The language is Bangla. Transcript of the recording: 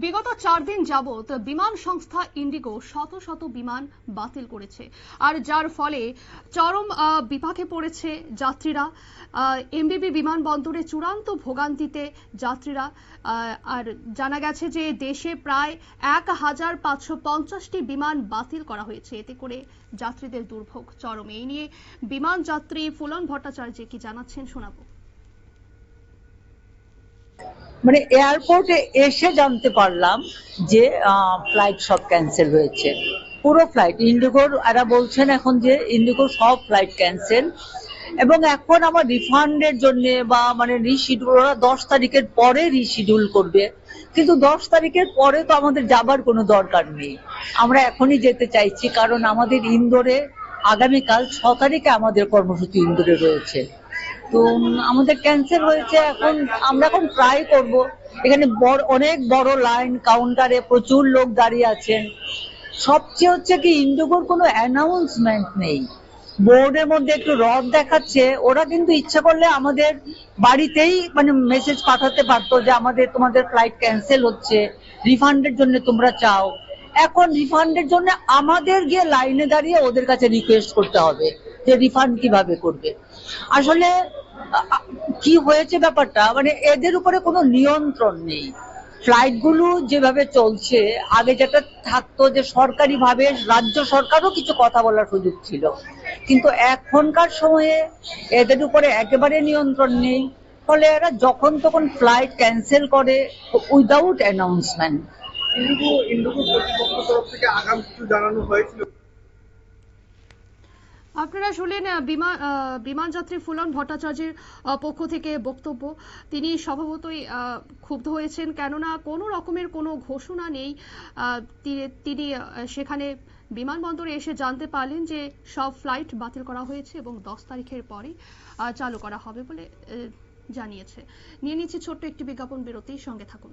বিগত চার দিন যাবৎ বিমান সংস্থা ইন্ডিগো শত শত বিমান বাতিল করেছে। আর যার ফলে চরম বিপাকে পড়েছে যাত্রীরা। এমবিবি বিমানবন্দরে চূড়ান্ত ভোগান্তিতে যাত্রীরা আর জানা গেছে যে দেশে প্রায় এক হাজার পাঁচশো পঞ্চাশটি বিমান বাতিল করা হয়েছে। এতে করে যাত্রীদের দুর্ভোগ চরম। এই নিয়ে বিমান যাত্রী ফুলন ভট্টাচার্য কি জানাচ্ছেন শোনাবো মানে এয়ারপোর্টে এসে জানতে পারলাম যে ফ্লাইট সব ক্যান্সেল হয়েছে। পুরো ফ্লাইট ইন্ডিগোর, এরা বলছেন এখন যে ইন্ডিগোর সব ফ্লাইট ক্যান্সেল এবং এখন আমার রিফান্ডের জন্য বা মানে রিশিডিউল ওরা দশ তারিখের পরে রিশিডিউল করবে। কিন্তু দশ তারিখের পরে তো আমাদের যাবার কোনো দরকার নেই। আমরা এখনই যেতে চাইছি, কারণ আমাদের ইন্দোরে আগামীকাল ছ তারিখে আমাদের কর্মসূচি ইন্দোরে রয়েছে। তো আমাদের ক্যান্সেল হয়েছে এখন, আমরা এখন ট্রাই করব। এখানে বড়, অনেক বড় লাইন কাউন্টারে প্রচুর লোক দাঁড়িয়ে আছেন। সবচেয়ে হচ্ছে কি ইন্ডিগোর কোনো অ্যানাউন্সমেন্ট নেই। বোর্ডের মধ্যে একটু রদ দেখাচ্ছে। ওরা কিন্তু ইচ্ছে করলে আমাদের বাড়িতেই মানে মেসেজ পাঠাতে পারতো যে আমাদের, তোমাদের ফ্লাইট ক্যান্সেল হচ্ছে। রিফান্ডের জন্য তোমরা চাও। এখন রিফান্ডের জন্য আমাদের গিয়ে লাইনে দাঁড়িয়ে ওদের কাছে রিকোয়েস্ট করতে হবে। যে রিফান্ড কীভাবে করবে? আসলে কি হয়েছে ব্যাপারটা? মানে এদের উপরে কোনো নিয়ন্ত্রণ নেই। ফ্লাইটগুলো যেভাবে চলছে, আগে যেটা থাকতো যে সরকারি ভাবে রাজ্য সরকারও কিছু কথা বলার সুযোগ ছিল। কিন্তু এখনকার সময়ে এদের উপরে একেবারে নিয়ন্ত্রণ নেই। ফলে এরা যখন তখন ফ্লাইট ক্যান্সেল করে উইদাউট অ্যানাউন্সমেন্ট কর্তৃপক্ষ তরফ থেকে আগাম কিছু জানানো হয়েছিল? আপনারা শুনলেন বিমান আহ, বিমান যাত্রী ফুলন ভট্টাচার্যের পক্ষ থেকে বক্তব্য। তিনি স্বভাবতই ক্ষুব্ধ হয়েছেন কেননা কোনো রকমের কোনো ঘোষণা নেই। তিনি সেখানে বিমানবন্দরে এসে জানতে পারলেন যে সব ফ্লাইট বাতিল করা হয়েছে এবং দশ তারিখের পরে চালু করা হবে বলে জানিয়েছে। নিয়ে নিচ্ছি ছোট্ট একটি বিজ্ঞাপন বিরতির সঙ্গে থাকুন।